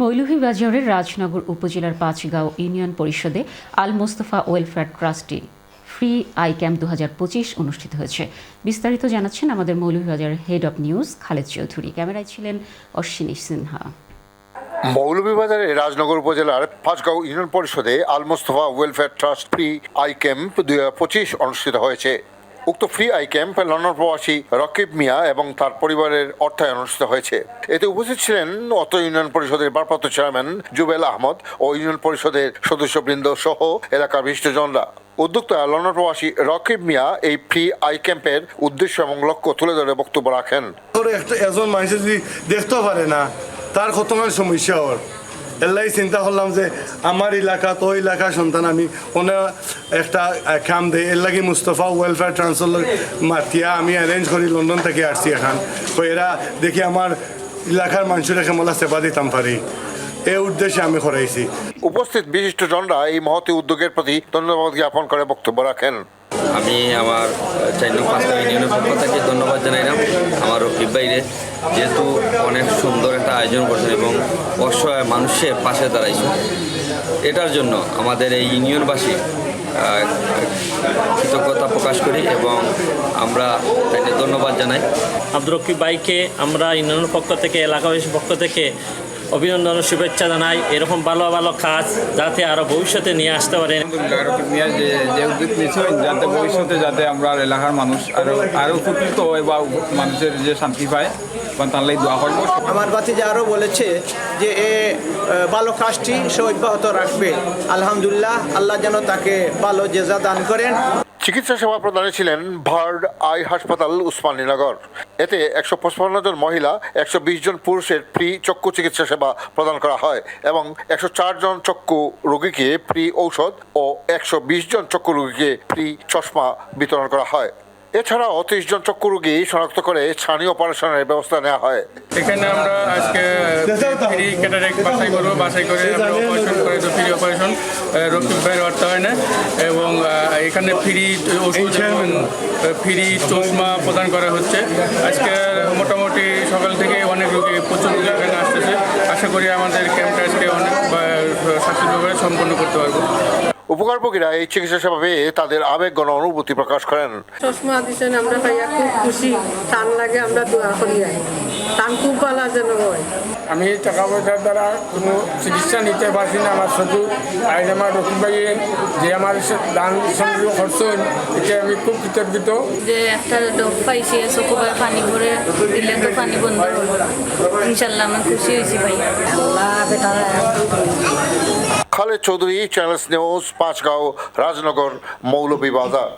মৌলভীবাজারের রাজনগর উপজেলার পাঁচগাঁও ইউনিয়ন পরিষদে আল মোস্তফা ওয়েলফেয়ার ট্রাস্টে ফ্রি আই ক্যাম্প দু অনুষ্ঠিত হয়েছে। বিস্তারিত জানাচ্ছেন আমাদের মৌলভীবাজারের head of news Khaled Chowdhury. ক্যামেরায় ছিলেন অশ্বিনী সিনহা। মৌলভীবাজারের রাজনগর উপজেলার পাঁচগাঁও ইউনিয়ন পরিষদে Al Mostafa welfare trust free eye camp দুই অনুষ্ঠিত হয়েছে। উক্ত ফ্রি আই ক্যাম্প লন্ডন প্রবাসী রকিব মিয়া এবং তার পরিবারের অর্থায়ন অনুষ্ঠিত হয়েছে। এতে উপস্থিত ছিলেন অত ইউনিয়ন পরিষদের ভারপ্রাপ্ত চেয়ারম্যান জুবেল আহমদ ও ইউনিয়ন পরিষদের সদস্যবৃন্দ সহ এলাকার বিশিষ্টজনরা। উদ্যোক্তা লন্ডন প্রবাসী রকিব মিয়া এই ফ্রি আই ক্যাম্পের উদ্দেশ্য এবং লক্ষ্য তুলে ধরে বক্তব্য রাখেন। এজন মানুষ যদি দেখতে পারে না, তার কতমান সমস্যা ওর এলাই চিন্তা করলাম যে আমার এলাকা তো এলাকা সন্তান আমি কোনো একটা কাম দেয় এর লাগে মুস্তফা ওয়েলফেয়ার ট্রান্সফার মাতিয়া আমি অ্যারেঞ্জ করি, লন্ডন থেকে আসছি এখন। তো এরা দেখি আমার এলাকার মানুষের মোলা সেবা দিতাম পারি। এই উদ্দেশ্যে আমি করাইছি উপস্থিত বিশিষ্ট জনরা এই মহতি উদ্যোগের প্রতি ধন্যবাদ জ্ঞাপন করে বক্তব্য রাখেন। আমি আমার চার নং পাঁচটা ইউনিয়নের পক্ষ থেকে ধন্যবাদ জানাইলাম আমার রকিব বাইরে যেহেতু অনেক সুন্দর একটা আয়োজন করছেন এবং অসহায় মানুষের পাশে দাঁড়াইছেন। এটার জন্য আমাদের এই ইউনিয়নবাসী কৃতজ্ঞতা প্রকাশ করি এবং আমরা তাকে ধন্যবাদ জানাই। আব্দুর রকিব ভাইকে আমরা ইউনিয়নের পক্ষ থেকে এলাকাবাসীর পক্ষ থেকে অভিনন্দন শুভেচ্ছা জানাই। এরকম ভালো ভালো কাজ যাতে আরও ভবিষ্যতে নিয়ে আসতে পারেন যে যে উদ্যোগ নিয়েছেন যাতে ভবিষ্যতে যাতে আমরা এলাকার মানুষ আরও আরও উপকৃত হয় বা মানুষের যে শান্তি পায় বা তার লাগে দোয়া করব। আমার বাতিজা আরও বলেছে যে এ ভালো কাজটি সে অব্যাহত রাখবে। আলহামদুলিল্লাহ আল্লাহ যেন তাকে ভালো জেজা দান করেন। চিকিৎসা সেবা প্রদানে ছিলেন ভার্ড আই হাসপাতাল উসমানীনগর। এতে একশো পঁচপান্ন জন মহিলা, একশো বিশ জন পুরুষের ফ্রি চক্ষু চিকিৎসা সেবা প্রদান করা হয় এবং একশো চার জন চক্ষু রোগীকে ফ্রি ঔষধ ও একশো বিশ জন চক্ষু রোগীকে ফ্রি চশমা বিতরণ করা হয়। এছাড়াও ত্রিশ জন চক্ষু রোগী শনাক্ত করে ছানি অপারেশনের ব্যবস্থা নেওয়া হয়। এখানে আমরা আজকে ফ্রি ক্যাটারেক্ট বাছাই করব বাছাই করে আমরা অপারেশন করে তো ফ্রি অপারেশন রক্তিম ভাইয়ের অর্থায়নে এবং এখানে ফ্রি ওষুধ ফ্রি চশমা প্রদান করা হচ্ছে। আজকে মোটামুটি সকাল থেকে অনেক রোগী প্রচুর রোগী এখানে আসতেছে। আশা করি আমাদের ক্যাম্পটা আজকে অনেক শাস্তিভাবে সম্পন্ন করতে পারব। উপকারভোগীরা এই চিকিৎসা সেবা পেয়ে তাদের আবেগ গণ অনুভূতি প্রকাশ করেন। চশমা দিচ্ছেন আমরা পাইয়া খুব খুশি। টান লাগে আমরা দোয়া করি টান খুব ভালো যেন হয়। আমি টাকা পয়সার দ্বারা কোনো চিকিৎসা নিতে পারছি না আমার শুধু আইন আমার রকিব ভাইয়ে যে আমার দান সংগ্রহ করছেন এতে আমি খুব কৃতজ্ঞত। যে একটা ডব পাইছি চকুবার পানি ভরে দিলে তো পানি বন্ধ হলো। ইনশাল্লাহ আমি খুশি হয়েছি ভাই। Khaled Chowdhury channels news Panchgaon Rajnagar Moulvibazar.